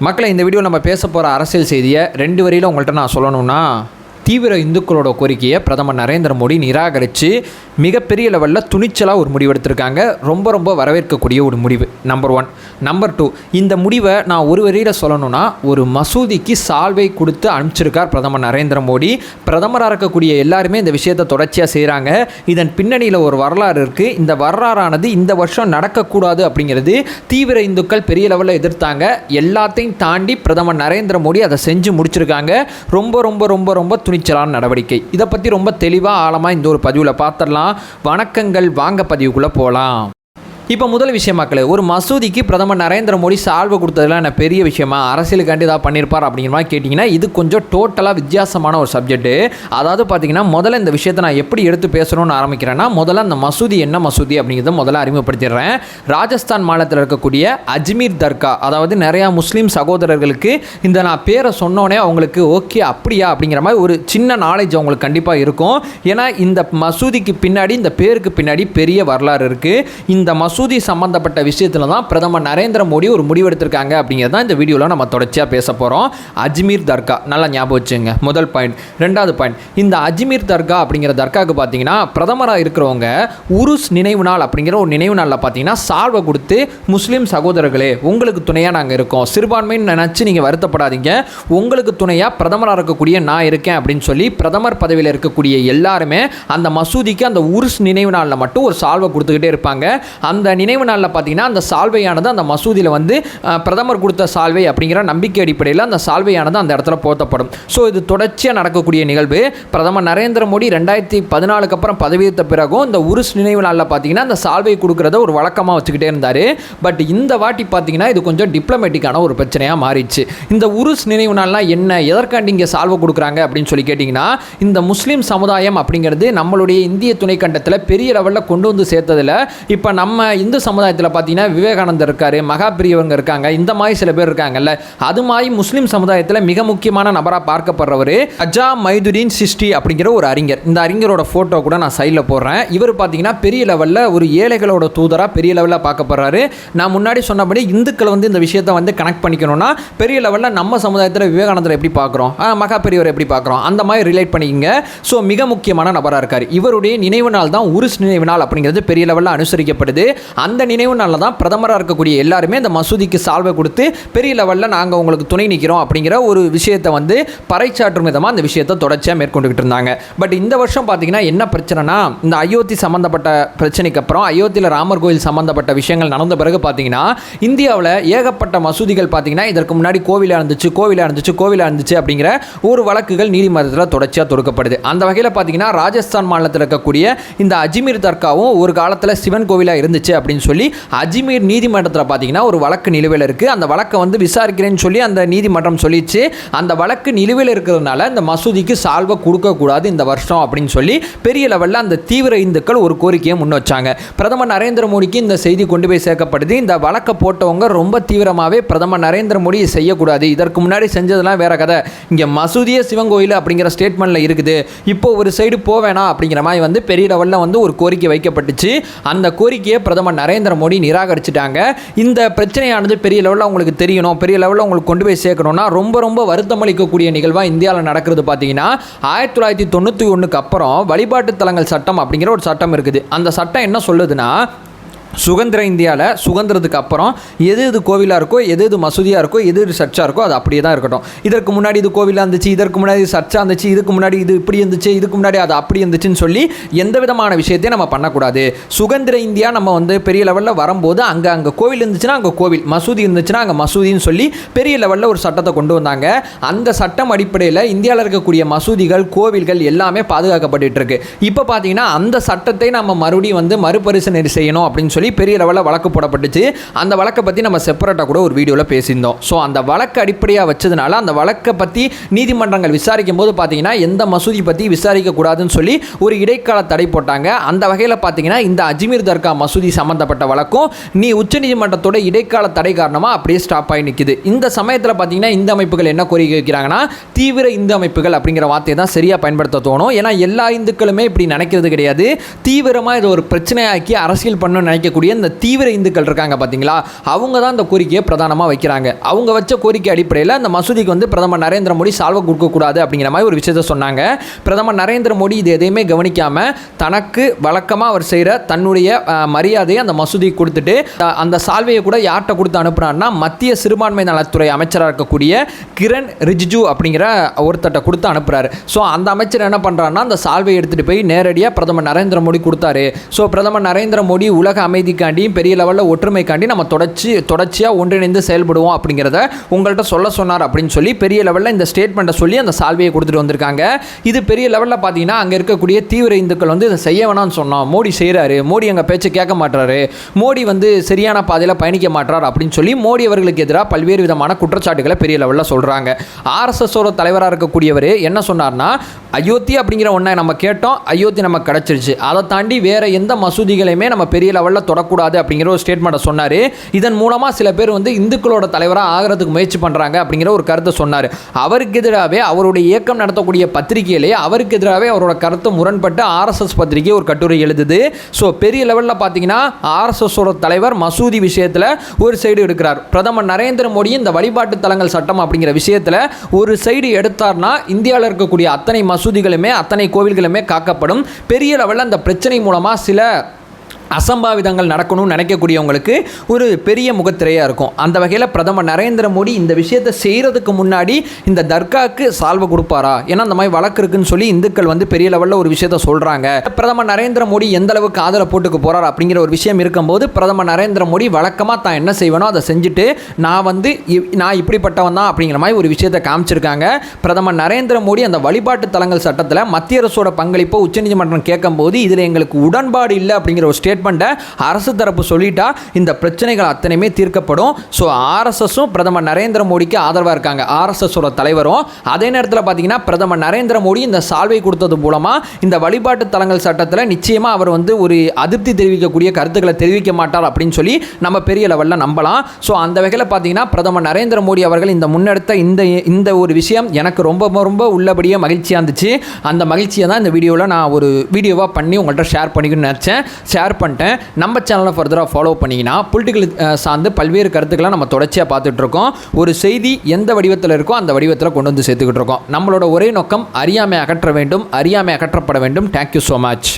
மக்களை இந்த வீடியோ நம்ம பேச போகிற அரசியல் செய்தியை ரெண்டு வரியில் உங்கள்கிட்ட நான் சொல்லணும்னா தீவிர இந்துக்களோட கோரிக்கையை பிரதமர் நரேந்திர மோடி நிராகரித்து மிகப்பெரிய லெவலில் துணிச்சலாக ஒரு முடிவு எடுத்திருக்காங்க. ரொம்ப ரொம்ப வரவேற்கக்கூடிய ஒரு முடிவு நம்பர் ஒன் நம்பர் டூ இந்த முடிவை நான் ஒரு வரியில் சொல்லணும்னா ஒரு மசூதிக்கு சால்வை கொடுத்து அனுப்பிச்சிருக்கார் பிரதமர் நரேந்திர மோடி. பிரதமராக இருக்கக்கூடிய எல்லாருமே இந்த விஷயத்தை தொடர்ச்சியாக செய்கிறாங்க இதன் பின்னணியில் ஒரு வரலாறு இருக்குது இந்த வரலாறானது இந்த வருஷம் நடக்கக்கூடாது அப்படிங்கிறது தீவிர இந்துக்கள் பெரிய லெவலில் எதிர்த்தாங்க. எல்லாத்தையும் தாண்டி பிரதமர் நரேந்திர மோடி அதை செஞ்சு முடிச்சிருக்காங்க. ரொம்ப ரொம்ப ரொம்ப ரொம்ப துணிச்சலான நடவடிக்கை. இதை பற்றி ரொம்ப தெளிவாக ஆழமாக இந்த ஒரு பதிவில் பார்த்துடலாம் வணக்கங்கள். வாங்க பதிவுக்குள்ளே போகலாம் இப்போ முதல் விஷயமாக்கள் ஒரு மசூதிக்கு பிரதமர் நரேந்திர மோடி சால்வை கொடுத்ததுலாம் என்ன பெரிய விஷயமா? அரசியலுக்காண்டி ஏதாவது பண்ணியிருப்பார் அப்படிங்கிற மாதிரி கேட்டிங்கன்னா இது கொஞ்சம் டோட்டலாக வித்தியாசமான ஒரு சப்ஜெக்ட்டு அதாவது பார்த்தீங்கன்னா முதல்ல இந்த விஷயத்தை நான் எப்படி எடுத்து பேசணும்னு ஆரம்பிக்கிறேன்னா முதல்ல அந்த மசூதி என்ன மசூதி அப்படிங்கிறத முதல்ல அறிமுகப்படுத்திடுறேன். ராஜஸ்தான் மாநிலத்தில் இருக்கக்கூடிய அஜ்மீர் தர்கா அதாவது நிறையா முஸ்லீம் சகோதரர்களுக்கு இந்த நான் பேரை சொன்னோன்னே அவங்களுக்கு ஓகே அப்படியா? அப்படிங்கிற மாதிரி ஒரு சின்ன நாலேஜ் அவங்களுக்கு கண்டிப்பாக இருக்கும். ஏன்னா இந்த மசூதிக்கு பின்னாடி இந்த பேருக்கு பின்னாடி பெரிய வரலாறு இருக்குது இந்த மசூ மசூதி சம்மந்தப்பட்ட விஷயத்தில் தான் பிரதமர் நரேந்திர மோடி ஒரு முடிவெடுத்திருக்காங்க அப்படிங்கிறது தான் இந்த வீடியோவில் நம்ம தொடர்ச்சியாக பேச போகிறோம் அஜ்மீர் தர்கா நல்லா ஞாபகம் வச்சுங்க முதல் பாயிண்ட் ரெண்டாவது பாயிண்ட் இந்த அஜ்மீர் தர்கா அப்படிங்கிற தர்காவுக்கு பார்த்தீங்கன்னா பிரதமராக இருக்கிறவங்க உருஸ் நினைவு நாள் அப்படிங்கிற ஒரு நினைவு நாளில் பார்த்தீங்கன்னா சால்வை கொடுத்து முஸ்லீம் சகோதரர்களே உங்களுக்கு துணையாக நாங்கள் இருக்கோம். சிறுபான்மைன்னு நினச்சி நீங்கள் வருத்தப்படாதீங்க. உங்களுக்கு துணையாக பிரதமராக இருக்கக்கூடிய நான் இருக்கேன் அப்படின்னு சொல்லி பிரதமர் பதவியில் இருக்கக்கூடிய எல்லாருமே அந்த மசூதிக்கு அந்த உருஸ் நினைவு நாளில் மட்டும் ஒரு சால்வை கொடுத்துக்கிட்டே இருப்பாங்க. அந்த நினைவு நாளில் பார்த்தீங்கன்னா அந்த சால்வையானது அந்த மசூதியில் வந்து பிரதமர் கொடுத்த சால்வை அப்படிங்கிற நம்பிக்கை அடிப்படையில் அந்த சால்வையானது அந்த இடத்துல போர்த்தப்படும் ஸோ இது தொடர்ச்சியாக நடக்கக்கூடிய நிகழ்வு. பிரதமர் நரேந்திர மோடி ரெண்டாயிரத்தி பதினாலுக்கு அப்புறம் பதவியேற்ற பிறகும் இந்த உருஸ் நினைவு நாளில் பார்த்தீங்கன்னா அந்த சால்வை கொடுக்குறத ஒரு வழக்கமாக வச்சுக்கிட்டே இருந்தார். பட் இந்த வாட்டி பார்த்தீங்கன்னா இது கொஞ்சம் டிப்ளமேட்டிக்கான ஒரு பிரச்சனையாக மாறிடுச்சு. இந்த உருஸ் நினைவு நாள்லாம் என்ன? எதற்காண்டி இங்கே சால்வை கொடுக்குறாங்க அப்படின்னு சொல்லி கேட்டிங்கன்னா இந்த முஸ்லீம் சமுதாயம் அப்படிங்கிறது நம்மளுடைய இந்திய துணைக்கண்டத்தில் பெரிய லெவலில் கொண்டு வந்து சேர்த்ததில் இப்போ நம்ம இந்து சமுதாயத்தில் பார்த்தீங்கன்னா விவேகானந்தர் இருக்கார் மகாபிரியவங்க இருக்காங்க இந்த மாதிரி சில பேர் இருக்காங்கல்ல. அது மாதிரி முஸ்லீம் சமுதாயத்தில் மிக முக்கியமான நபராக பார்க்கப்படுறவர் அஜா மைதுரின் சிஸ்டி அப்படிங்கிற ஒரு அறிஞர். இந்த அறிஞரோட ஃபோட்டோ கூட நான் சைடில் போடுறேன். இவர் பார்த்தீங்கன்னா பெரிய லெவலில் ஒரு ஏழைகளோட தூதராக பெரிய லெவலில் பார்க்கப்படுறாரு. நான் முன்னாடி சொன்னபடி இந்துக்களை வந்து இந்த விஷயத்தை வந்து கனெக்ட் பண்ணிக்கணும்னா பெரிய லெவலில் நம்ம சமுதாயத்தில் விவேகானந்தர் எப்படி பார்க்குறோம் மகா பெரியவர் எப்படி பார்க்குறோம் அந்த மாதிரி ரிலேட் பண்ணிக்கிங்க. ஸோ மிக முக்கியமான நபராக இருக்கார். இவருடைய நினைவு நாள் தான் உருஸ் நினைவு நாள் அப்படிங்கிறது பெரிய லெவலில் அனுசரிக்கப்படுது. அந்த நினைவு நாளில் தான் பிரதமராக இருக்கக்கூடிய எல்லாருமே இந்த மசூதிக்கு சால்வை கொடுத்து பெரிய லெவலில் நாங்கள் உங்களுக்கு துணை நிற்கிறோம் அப்படிங்கிற ஒரு விஷயத்தை வந்து பறைச்சாற்றும் விதமாக அந்த விஷயத்தை தொடர்ச்சியாக மேற்கொண்டுகிட்டு இருந்தாங்க. பட் இந்த வருஷம் பார்த்தீங்கன்னா என்ன பிரச்சனைனா இந்த அயோத்தி சம்மந்தப்பட்ட பிரச்சனைக்கு அப்புறம் அயோத்தியில் ராமர் கோயில் சம்மந்தப்பட்ட விஷயங்கள் நடந்த பிறகு பார்த்தீங்கன்னா இந்தியாவில் ஏகப்பட்ட மசூதிகள் பார்த்தீங்கன்னா இதற்கு முன்னாடி கோவிலாக இருந்துச்சு கோவிலாக இருந்துச்சு கோவிலாக இருந்துச்சு அப்படிங்கிற ஒரு வழக்குகள் நீதிமன்றத்தில் தொடர்ச்சியாக தொடுக்கப்படுது. அந்த வகையில் பார்த்தீங்கன்னா ராஜஸ்தான் மாநிலத்தில் இருக்கக்கூடிய இந்த அஜ்மீர் தர்காவும் ஒரு காலத்தில் சிவன் கோவிலாக இருந்துச்சு. அப்படின்னு சொல்லி அஜ்மீர் நீதிமன்றத்தில் பார்த்தீங்கன்னா ஒரு வழக்கு நிலுவையில் இருக்குது அந்த வழக்கை வந்து விசாரிக்கிறேன்னு சொல்லி அந்த நீதிமன்றம் சொல்லிச்சு. அந்த வழக்கு நிலுவையில் இருக்கிறதுனால இந்த மசூதிக்கு சால்வை கொடுக்கக்கூடாது இந்த வருஷம் அப்படின்னு சொல்லி பெரிய லெவலில் அந்த தீவிர இந்துக்கள் ஒரு கோரிக்கையை முன் வச்சாங்க. பிரதமர் நரேந்திர மோடிக்கு இந்த செய்தி கொண்டு போய் சேர்க்கப்படுது. இந்த வழக்கை போட்டவங்க ரொம்ப தீவிரமாகவே பிரதமர் நரேந்திர மோடி செய்யக்கூடாது. இதற்கு முன்னாடி செஞ்சதெல்லாம் வேற கதை. இங்கே மசூதியே சிவன் கோயில் அப்படிங்கிற ஸ்டேட்மெண்ட்டில் இருக்குது. இப்போ ஒரு சைடு போவேணா அப்படிங்கிற மாதிரி வந்து பெரிய லெவலில் வந்து ஒரு கோரிக்கை வைக்கப்பட்டுச்சு. அந்த கோரிக்கையை பிரதமர் நரேந்திர மோடி நிராகரிச்சிட்டாங்க. இந்த பிரச்சனையானது பெரிய லெவலில் அவங்களுக்கு தெரியணும். பெரிய லெவலில் உங்களுக்கு கொண்டு போய் சேர்க்கணும்னா ரொம்ப ரொம்ப வருத்தம் அளிக்கக்கூடிய நிகழ்வாக இந்தியாவில் நடக்கிறது பார்த்தீங்கன்னா ஆயிரத்தி தொள்ளாயிரத்தி தொண்ணூற்றி ஒன்றுக்கு அப்புறம் வழிபாட்டு தலங்கள் சட்டம் அப்படிங்கிற ஒரு சட்டம் இருக்குது. அந்த சட்டம் என்ன சொல்லுதுன்னா சுதந்திர இந்தியாவில் சுதந்திரத்துக்கு அப்புறம் எது எது கோவிலாக இருக்கோ எது எது மசூதியாக இருக்கோ எது எது சர்ச்சாக இருக்கோ அது அப்படியே தான் இருக்கட்டும். இதற்கு முன்னாடி இது கோவிலாக இருந்துச்சு இதற்கு முன்னாடி இது சர்ச்சாக இருந்துச்சு இதுக்கு முன்னாடி இது இப்படி இருந்துச்சு இதுக்கு முன்னாடி அது அப்படி இருந்துச்சுன்னு சொல்லி எந்த விதமான விஷயத்தையும் நம்ம பண்ணக்கூடாது. சுதந்திர இந்தியா நம்ம வந்து பெரிய லெவலில் வரும்போது அங்கே அங்கே கோவில் இருந்துச்சுன்னா அங்கே கோவில் மசூதி இருந்துச்சுன்னா அங்கே மசூதின்னு சொல்லி பெரிய லெவலில் ஒரு சட்டத்தை கொண்டு வந்தாங்க. அந்த சட்டம் அடிப்படையில் இந்தியாவில் இருக்கக்கூடிய மசூதிகள் கோவில்கள் எல்லாமே பாதுகாக்கப்பட்டு இருக்கு. இப்போ பார்த்தீங்கன்னா அந்த சட்டத்தை நம்ம மறுபடியும் வந்து மறுபரிசீலனை செய்யணும் அப்படின்னு சொல்லி பெரிய லெவலில் வழக்கு போடப்பட்டுச்சு. அந்த வழக்கை பற்றி நம்ம செப்பரேட்டாக கூட ஒரு வீடியோவில் பேசியிருந்தோம். ஸோ அந்த வழக்கு அடிப்படையாக வச்சதுனால அந்த வழக்கை பற்றி நீதிமன்றங்கள் விசாரிக்கும் போது பார்த்தீங்கன்னா எந்த மசூதி பற்றி விசாரிக்கக்கூடாதுன்னு சொல்லி ஒரு இடைக்கால தடை போட்டாங்க. அந்த வகையில் பார்த்தீங்கன்னா இந்த அஜ்மீர் தர்கா மசூதி சம்மந்தப்பட்ட வழக்கும் நீ உச்சநீதிமன்றத்தோட இடைக்கால தடை காரணமாக அப்படியே ஸ்டாப் ஆகி நிற்குது இந்த சமயத்தில் பார்த்தீங்கன்னா இந்த அமைப்புகள் என்ன கோரிக்கை வைக்கிறாங்கன்னா தீவிர இந்து அமைப்புகள் அப்படிங்கிற வார்த்தையை தான் சரியாக பயன்படுத்த தோணும். ஏன்னா எல்லா இந்துக்களுமே இப்படி நினைக்கிறது கிடையாது. தீவிரமாக இதை ஒரு பிரச்சனையாக்கி அரசியல் பண்ணணும்னு நினைக்க வைக்கக்கூடிய இந்த தீவிர இந்துக்கள் இருக்காங்க பார்த்தீங்களா அவங்க தான் இந்த கோரிக்கையை பிரதானமாக வைக்கிறாங்க. அவங்க வச்ச கோரிக்கை அடிப்படையில் அந்த மசூதிக்கு வந்து பிரதமர் நரேந்திர மோடி சால்வை கொடுக்கக்கூடாது அப்படிங்கிற மாதிரி ஒரு விஷயத்த சொன்னாங்க. பிரதமர் நரேந்திர மோடி இது எதையுமே கவனிக்காமல் தனக்கு வழக்கமாக அவர் செய்கிற தன்னுடைய மரியாதையை அந்த மசூதிக்கு கொடுத்துட்டு அந்த சால்வையை கூட யார்கிட்ட கொடுத்து அனுப்புனான்னா மத்திய சிறுபான்மை நலத்துறை அமைச்சராக இருக்கக்கூடிய கிரண் ரிஜிஜு அப்படிங்கிற ஒருத்தட்ட கொடுத்து அனுப்புறாரு. ஸோ அந்த அமைச்சர் என்ன பண்ணுறாருன்னா அந்த சால்வையை எடுத்துகிட்டு போய் நேரடியாக பிரதமர் நரேந்திர மோடி கொடுத்தாரு. ஸோ பிரதமர் நரேந்திர மோடி உலக அமைதிக்காண்டியும் பெரிய லெவலில் ஒற்றுமைக்காண்டி நம்ம தொடர்ச்சி தொடர்ச்சியாக ஒன்றிணைந்து செயல்படுவோம் அப்படிங்கிறத உங்கள்கிட்ட சொல்ல சொன்னார் அப்படின்னு சொல்லி பெரிய லெவலில் இந்த ஸ்டேட்மெண்ட்டை சொல்லி அந்த சால்வையை கொடுத்துட்டு வந்திருக்காங்க. இது பெரிய லெவலில் பார்த்தீங்கன்னா அங்கே இருக்கக்கூடிய தீவிர இந்துக்கள் வந்து இதை செய்ய வேணாம்னு சொன்னோம் மோடி செய்கிறாரு மோடி எங்கள் பேச்சை கேட்க மாட்டாரு மோடி வந்து சரியான பாதையில் பயணிக்க மாட்டார் அப்படின்னு சொல்லி மோடி அவர்களுக்கு எதிராக பல்வேறு விதமான குற்றச்சாட்டுகளை பெரிய லெவலில் சொல்கிறாங்க ஆர்எஸ்எஸோட தலைவராக இருக்கக்கூடியவர் என்ன சொன்னார்னா அயோத்தி அப்படிங்கிற ஒன்றை நம்ம கேட்டோம். அயோத்தி நமக்கு கிடச்சிருச்சு. அதை தாண்டி வேறு எந்த மசூதிகளையுமே நம்ம பெரிய லெவலில் தொடக்கூடாது அப்படிங்கிற ஒரு ஸ்டேட்மெண்ட்டை சொன்னார். இதன் மூலமாக சில பேர் வந்து இந்துக்களோட தலைவராக ஆகிறதுக்கு முயற்சி பண்ணுறாங்க அப்படிங்கிற ஒரு கருத்தை சொன்னார். அவருக்கு எதிராகவே அவருடைய இயக்கம் நடத்தக்கூடிய பத்திரிகையிலே அவருக்கு எதிராகவே அவரோட கருத்து முரண்பட்டு ஆர்எஸ்எஸ் பத்திரிகை ஒரு கட்டுரை எழுதுது. ஸோ பெரிய லெவலில் பார்த்தீங்கன்னா ஆர்எஸ்எஸோட தலைவர் மசூதி விஷயத்தில் ஒரு சைடு எடுக்கிறார். பிரதமர் நரேந்திர மோடி இந்த வழிபாட்டு தலங்கள் சட்டம் அப்படிங்கிற விஷயத்தில் ஒரு சைடு எடுத்தார்னா இந்தியாவில் இருக்கக்கூடிய அத்தனை மசூதிகளுமே அத்தனை கோவில்களுமே காக்கப்படும். பெரிய லெவலில் அந்த பிரச்சனை மூலமாக சில அசம்பாவிதங்கள் நடக்கணும்னு நினைக்கக்கூடியவங்களுக்கு ஒரு பெரிய முகத்திரையாக இருக்கும். அந்த வகையில் பிரதமர் நரேந்திர மோடி இந்த விஷயத்தை செய்கிறதுக்கு முன்னாடி இந்த தர்காவுக்கு சால்வை கொடுப்பாரா? ஏன்னா அந்த மாதிரி வழக்கு இருக்குன்னு சொல்லி இந்துக்கள் வந்து பெரிய லெவலில் ஒரு விஷயத்த சொல்கிறாங்க பிரதமர் நரேந்திர மோடி எந்த அளவுக்கு ஆதரவு போட்டுக்கு போகிறார் அப்படிங்கிற ஒரு விஷயம் இருக்கும்போது பிரதமர் நரேந்திர மோடி வழக்கமாக தான் என்ன செய்வேனோ அதை செஞ்சுட்டு நான் வந்து இ- நான் இப்படிப்பட்டவன் தான் அப்படிங்கிற மாதிரி ஒரு விஷயத்தை காமிச்சிருக்காங்க. பிரதமர் நரேந்திர மோடி அந்த வழிபாட்டு தலங்கள் சட்டத்தில் மத்திய அரசோட பங்களிப்பை உச்சநீதிமன்றம் கேட்கும்போது இதில் எங்களுக்கு உடன்பாடு இல்லை அப்படிங்கிற ஒரு ஸ்டேட் ஸ்டேட்மெண்ட்டை அரசு தரப்பு சொல்லிட்டா இந்த பிரச்சனைகள் அத்தனையுமே தீர்க்கப்படும். ஸோ ஆர்எஸ்எஸும் பிரதமர் நரேந்திர மோடிக்கு ஆதரவாக இருக்காங்க. ஆர்எஸ்எஸோட தலைவரும் அதே நேரத்தில் பார்த்தீங்கன்னா பிரதமர் நரேந்திர மோடி இந்த சால்வை கொடுத்தது மூலமாக இந்த வழிபாட்டு தலங்கள் சட்டத்தில் நிச்சயமாக அவர் வந்து ஒரு அதிருப்தி தெரிவிக்கக்கூடிய கருத்துக்களை தெரிவிக்க மாட்டார் அப்படின்னு சொல்லி நம்ம பெரிய லெவலில் நம்பலாம். ஸோ அந்த வகையில் பார்த்தீங்கன்னா பிரதமர் நரேந்திர மோடி அவர்கள் இந்த முன்னெடுத்த இந்த இந்த ஒரு விஷயம் எனக்கு ரொம்ப ரொம்ப உள்ளபடியே மகிழ்ச்சியாக இருந்துச்சு. அந்த மகிழ்ச்சியை தான் இந்த வீடியோவில் நான் ஒரு வீடியோவாக பண்ணி உங்கள்கிட்ட ஷேர் பண்ணிக்கணும்னு நினச்சேன். ஷேர் பண்ணிட்டேன். நம்ம சேனலை ஃபர்தராக ஃபாலோ பண்ணிங்கன்னா பொலிட்டிக்கல் சார்ந்து பல்வேறு கருத்துக்களை நம்ம தொடர்ச்சியாக பார்த்துட்டு இருக்கோம் ஒரு செய்தி எந்த வடிவத்தில் இருக்கோ அந்த வடிவத்தில் கொண்டு வந்து சேர்த்துக்கிட்டு இருக்கோம் நம்மளோட ஒரே நோக்கம் அறியாமை அகற்ற வேண்டும் அறியாமை அகற்றப்பட வேண்டும். Thank you so much